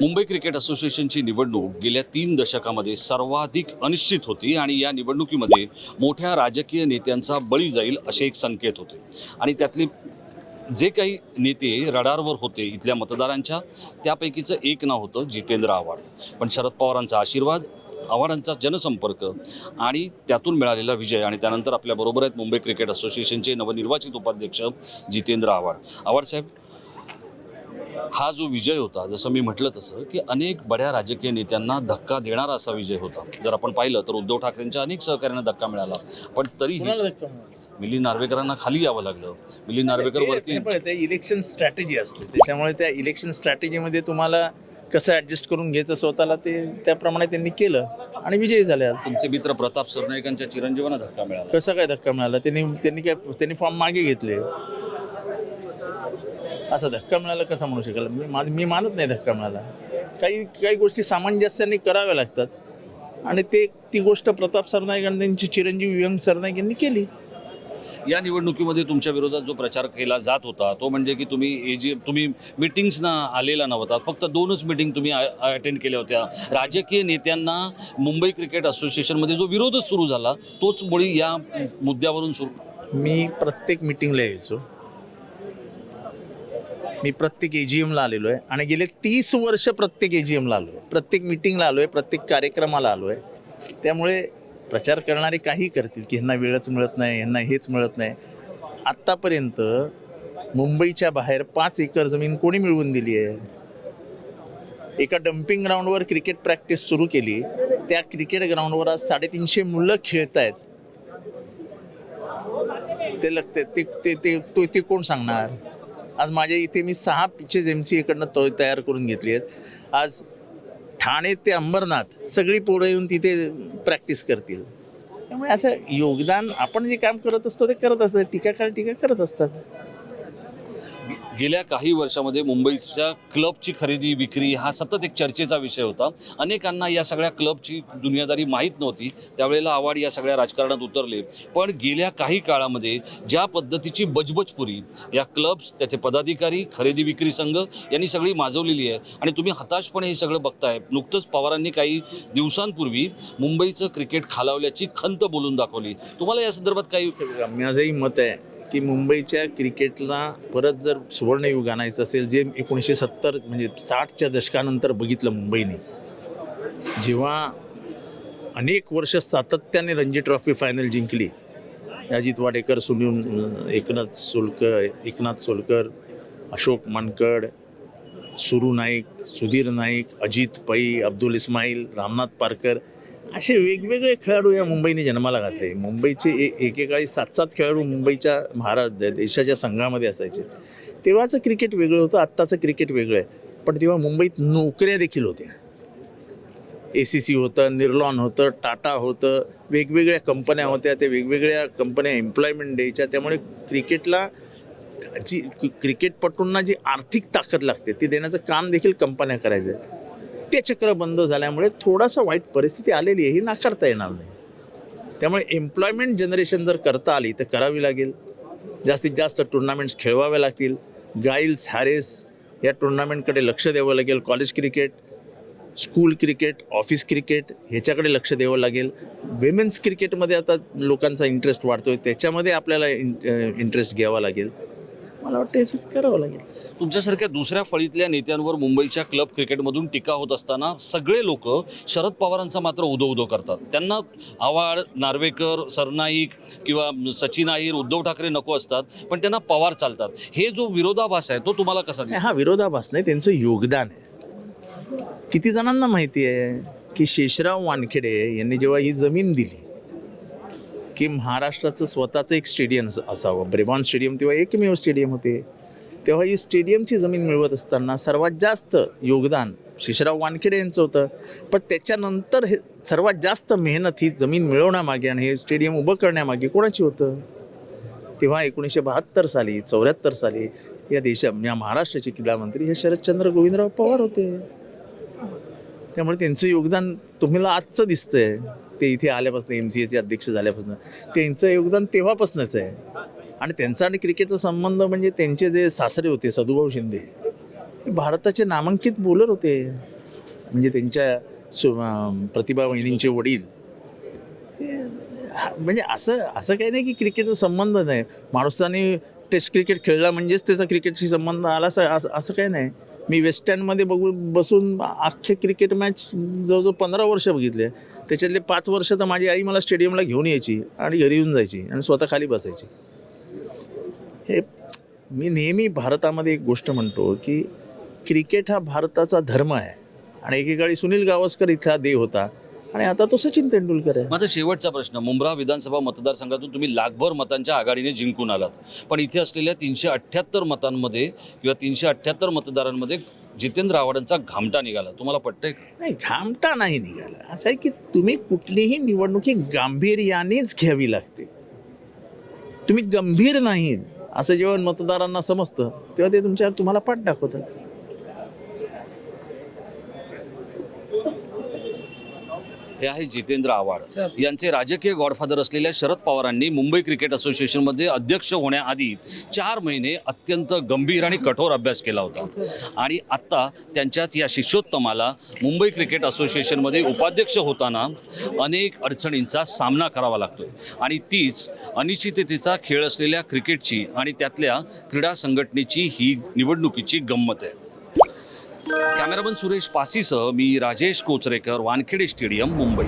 Mumbai cricket असोसिएशनची निवडणूक गेल्या तीन दशकामध्ये सर्वाधिक अनिश्चित होती आणि या निवडणुकीमध्ये मोठ्या राजकीय नेत्यांचा बळी जाईल असे एक संकेत होते. आणि त्यातले जे काही नेते रडारवर होते इथल्या मतदारांच्या त्यापैकीचं एक नाव होतं जितेंद्र आव्हाड. पण शरद पवारांचा आशीर्वाद आव्हाडांचा जनसंपर्क आणि त्यातून मिळालेला विजय आणि त्यानंतर आपल्याबरोबर आहेत मुंबई क्रिकेट असोसिएशनचे नवनिर्वाचित उपाध्यक्ष जितेंद्र आव्हाड. आव्हाड साहेब हा जो विजय होता जसं मी म्हटलं तसं की अनेक बड्या राजकीय नेत्यांना धक्का देणारा असा विजय होता. जर आपण पाहिलं तर उद्धव ठाकरेंच्या अनेक सहकार्यांना धक्का मिळाला. पण तरीही मिळाला? मिलिंद नार्वेकरांना खाली यावं लागलं. मिलिंद नार्वेकर वरती इलेक्शन स्ट्रॅटेजी असते. त्याच्यामुळे त्या इलेक्शन स्ट्रॅटेजीमध्ये तुम्हाला कसं ऍडजस्ट करून घ्यायचं स्वतःला ते त्याप्रमाणे त्यांनी केलं आणि विजयी झाले आज. तुमचे मित्र प्रताप सरनाईकांच्या चिरंजीवांना धक्का मिळाला. कसा काय धक्का मिळाला? त्यांनी त्यांनी काय त्यांनी फॉर्म मागे घेतले. असा धक्का मिळाला कसा म्हणू शकेल? मी मा- मी मानत नाही धक्का मिळाला. काही काही गोष्टी सामंजस्याने कराव्या लागतात. आणि ते ती गोष्ट प्रताप सरनाईक आणि त्यांची चिरंजीव विहंग सरनाईक यांनी केली. या निवडणुकीमध्ये तुमच्या विरोधात जो प्रचार केला जात होता तो म्हणजे की तुम्ही एजी तुम्ही मिटिंग्सना आलेला नव्हता. फक्त दोनच मिटिंग तुम्ही अटेंड केल्या होत्या. राजकीय नेत्यांना मुंबई क्रिकेट असोसिएशनमध्ये जो विरोधच सुरू झाला तोच मुळी या मुद्द्यावरून सुरू मी प्रत्येक मिटिंगला यायचो. मी प्रत्येक ए जी एमला आलेलो आहे आणि गेले तीस वर्ष प्रत्येक ए जी एमला आलो आहे प्रत्येक मिटिंगला आलो आहे प्रत्येक कार्यक्रमाला आलो आहे त्यामुळे प्रचार करणारे काही करतील की ह्यांना वेळच मिळत नाही ह्यांना हेच मिळत नाही. आत्तापर्यंत मुंबईच्या बाहेर पाच एकर जमीन कोणी मिळवून दिली आहे? एका डम्पिंग ग्राउंडवर क्रिकेट प्रॅक्टिस सुरू केली. त्या क्रिकेट ग्राउंडवर आज साडेतीनशे मुलं खेळत आहेत. ते लगते ते ते ते ते कोण सांगणार? आज माझ्या इथे मी सहा पिचेस एम सी एकडनं तो तयार करून घेतली आहेत. आज ठाणे ते अंबरनाथ सगळी पोरं येऊन तिथे प्रॅक्टिस करतील. त्यामुळे असं योगदान आपण जे काम करत असतो ते करत असतात. टीकाकार टीका करत असतात. गेल्या काही वर्षामध्ये मुंबईच्या क्लबची खरेदी विक्री हा सतत एक चर्चेचा विषय होता. अनेकांना या सगळ्या क्लबची दुनियादारी माहीत नव्हती. त्यावेळेला आव्हाड या सगळ्या राजकारणात उतरले. पण गेल्या काही काळामध्ये ज्या पद्धतीची बजबजपुरी या क्लब्स त्याचे पदाधिकारी खरेदी विक्री संघ यांनी सगळी माजवलेली आहे. आणि तुम्ही हताशपणे हे सगळं बघताय. नुकतंच पवारांनी काही दिवसांपूर्वी मुंबईचं क्रिकेट खालावल्याची खंत बोलून दाखवली. तुम्हाला या संदर्भात काही माझंही मत आहे. की मुंबईच्या क्रिकेटला परत जर सुवर्णयुग आणायचं असेल जे एकोणीसशे सत्तर म्हणजे साठच्या दशकानंतर बघितलं मुंबईने जेव्हा अनेक वर्ष सातत्याने रणजी ट्रॉफी फायनल जिंकली. अजित वाडेकर सुनील एकनाथ सोलकर एकनाथ सोलकर अशोक मानकड सुरू नाईक सुधीर नाईक अजित पै अब्दुल इस्माईल रामनाथ पारकर असे वेगवेगळे खेळाडू या मुंबईने जन्माला घातले. मुंबईचे ए एकेकाळी सात सात खेळाडू मुंबईच्या महाराष्ट्र देशाच्या संघामध्ये असायचे. तेव्हाचं क्रिकेट वेगळं होतं आत्ताचं क्रिकेट वेगळं आहे. पण तेव्हा मुंबईत नोकऱ्या देखील होत्या. ए सी सी होतं निर्लॉन होतं टाटा होतं वेगवेगळ्या कंपन्या होत्या. त्या वेगवेगळ्या कंपन्या एम्प्लॉयमेंट द्यायच्या. त्यामुळे क्रिकेटला जी क्रिकेटपटूंना जी आर्थिक ताकद लागते ती देण्याचं काम देखील कंपन्या करायचं. चक्र बंद झाल्यामुळे थोडासा वाईट परिस्थिती आलेली आहे ही नाकारता येणार नाही. त्यामुळे एम्प्लॉयमेंट जनरेशन जर करता आली तर करावी लागेल. जास्तीत जास्त टुर्नामेंट्स खेळवाव्या लागतील. गाईल्स हॅरेस या टुर्नामेंटकडे लक्ष द्यावं लागेल. College cricket school cricket office cricket ह्याच्याकडे लक्ष द्यावं लागेल. विमेन्स क्रिकेटमध्ये आता लोकांचा इंटरेस्ट वाढतो आहे त्याच्यामध्ये आपल्याला इंटरेस्ट घ्यावा लागेल. मला वाटतं हे सगळं करावं लागेल. तुमच्यासारख्या दुसऱ्या फळीतल्या नेत्यांवर मुंबईच्या क्लब क्रिकेटमधून टीका होत असताना सगळे लोक शरद पवारांचा मात्र उदो उदो करतात. त्यांना आव्हाड नार्वेकर सरनाईक किंवा सचिन अहिर उद्धव ठाकरे नको असतात पण त्यांना पवार चालतात. हे जो विरोधाभास आहे तो तुम्हाला कसा नाही, दिसतो? हा विरोधाभास नाही त्यांचं योगदान आहे. किती जणांना माहिती आहे की शेषराव वानखेडे यांनी जेव्हा ही जमीन दिली की महाराष्ट्राचं स्वतःचं एक स्टेडियम असावं. ब्रेबॉन स्टेडियम तेव्हा एकमेव स्टेडियम होते. तेव्हा ही स्टेडियमची जमीन मिळवत असताना सर्वात जास्त योगदान शिशराव वानखेडे यांचं होतं. पण त्याच्यानंतर हे सर्वात जास्त मेहनत ही जमीन मिळवण्यामागे आणि हे स्टेडियम उभं करण्यामागे कोणाची होतं? तेव्हा एकोणीसशे बहात्तर साली चौऱ्याहत्तर साली या देशा या महाराष्ट्राचे क्रीडामंत्री हे शरदचंद्र गोविंदराव पवार होते. त्यामुळे त्यांचं योगदान तुम्हाला आजचं दिसतं आहे ते इथे आल्यापासून एम सी एचे अध्यक्ष झाल्यापासून. त्यांचं योगदान तेव्हापासूनच आहे. आणि त्यांचा आणि क्रिकेटचा संबंध म्हणजे त्यांचे जे सासरे होते सदुभाऊ शिंदे हे भारताचे नामांकित बॉलर होते. म्हणजे त्यांच्या सु प्रतिभा वहिनींचे वडील. म्हणजे असं असं काही नाही की क्रिकेटचा संबंध नाही. माणसाने टेस्ट क्रिकेट खेळला म्हणजेच त्याचा क्रिकेटशी संबंध आला असं असं काही नाही. मी वेस्ट एंडमध्ये बघू बसून अख्खे क्रिकेट मॅच जवळजवळ पंधरा वर्ष बघितले. त्याच्यातले पाच वर्ष तर माझी आई मला स्टेडियमला घेऊन यायची आणि घरी येऊन जायची आणि स्वतः खाली बसायची. हे मी नेहमी भारतामध्ये एक गोष्ट म्हणतो की क्रिकेट हा भारताचा धर्म आहे. आणि एकेकाळी सुनील गावस्कर इथला देव होता. आणि आता तो सचिन तेंडुलकर आहे. माझा शेवटचा प्रश्न मुंब्रा विधानसभा मतदारसंघातून तुम्ही लाखभर मतांच्या आघाडीने जिंकून आलात. पण इथे असलेल्या तीनशे अठ्ठ्याहत्तर मतांमध्ये किंवा तीनशे अठ्ठ्याहत्तर मतदारांमध्ये जितेंद्र आव्हाडांचा घामटा निघाला. तुम्हाला पटतंय का? नाही घामटा नाही निघाला. असं आहे की तुम्ही कुठलीही निवडणूक ही गांभीर्यानेच घ्यावी लागते. तुम्ही गंभीर नाही. असं जेव्हा मतदारांना समजतं तेव्हा ते तुमच्या तुम्हाला पाठ दाखवतात. हे आहे जितेंद्र आव्हाड. यांचे राजकीय गॉडफादर असलेल्या शरद पवारांनी मुंबई क्रिकेट असोसिएशनमध्ये अध्यक्ष होण्याआधी चार महिने अत्यंत गंभीर आणि कठोर अभ्यास केला होता. आणि आत्ता त्यांच्याच या शिष्योत्तमाला मुंबई क्रिकेट असोसिएशनमध्ये उपाध्यक्ष होताना अनेक अडचणींचा सामना करावा लागतो आणि तीच अनिश्चिततेचा खेळ असलेल्या क्रिकेटची आणि त्यातल्या क्रीडा संघटनेची ही निवडणुकीची गंमत आहे. कॅमेरामन सुरेश पासीसह मी राजेश कोचरेकर वानखेडे स्टेडियम मुंबई.